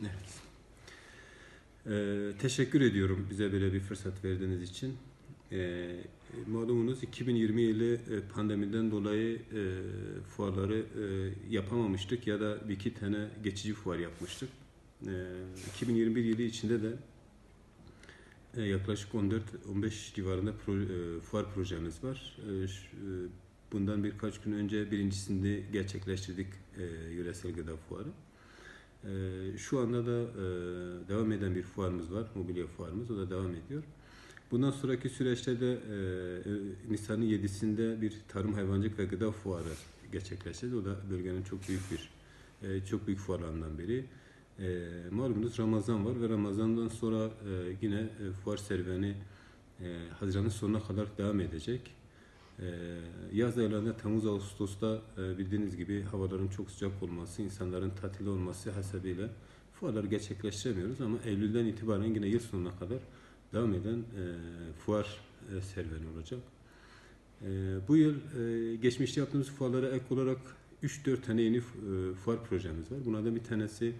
Evet. Ee, teşekkür ediyorum bize böyle bir fırsat verdiğiniz için. Ee, malumunuz 2020 yılı e, pandemiden dolayı e, fuarları e, yapamamıştık ya da bir iki tane geçici fuar yapmıştık. Ee, 2021 yılı içinde de e, yaklaşık 14-15 civarında pro, e, fuar projemiz var. E, ş- e, bundan birkaç gün önce birincisini gerçekleştirdik e, yöresel gıda fuarı. Ee, Şu anda da e, devam eden bir fuarımız var, mobilya fuarımız, o da devam ediyor. Bundan sonraki süreçte de e, e, Nisan'ın 7'sinde bir tarım hayvancılık ve gıda fuarı gerçekleşecek. O da bölgenin çok büyük bir, çok büyük fuarlarından biri. E, malumunuz Ramazan var ve Ramazan'dan sonra yine fuar serüveni Haziran'ın sonuna kadar devam edecek. Ee, Yaz aylarında Temmuz Ağustos'ta e, bildiğiniz gibi havaların çok sıcak olması, insanların tatili olması hasebiyle fuarları gerçekleştiremiyoruz ama Eylül'den itibaren yine yıl sonuna kadar devam eden e, fuar e, serüveni olacak. Bu yıl geçmişte yaptığımız fuarlara ek olarak 3-4 tane yeni fuar projemiz var. Bunlardan bir tanesi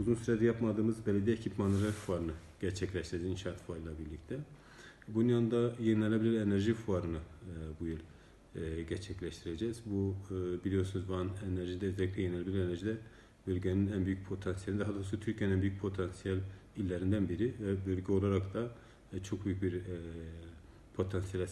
uzun süredir yapmadığımız belediye ekipmanları fuarını gerçekleştireceğiz inşaat fuarıyla birlikte. Bunun yanında yenilenebilir enerji fuarını bu yıl e, gerçekleştireceğiz. Bu e, biliyorsunuz Van Enerji'de özellikle yenilenebilir enerjide bölgenin en büyük potansiyeli, daha doğrusu Türkiye'nin en büyük potansiyel illerinden biri ve bölge olarak da e, çok büyük bir e, potansiyele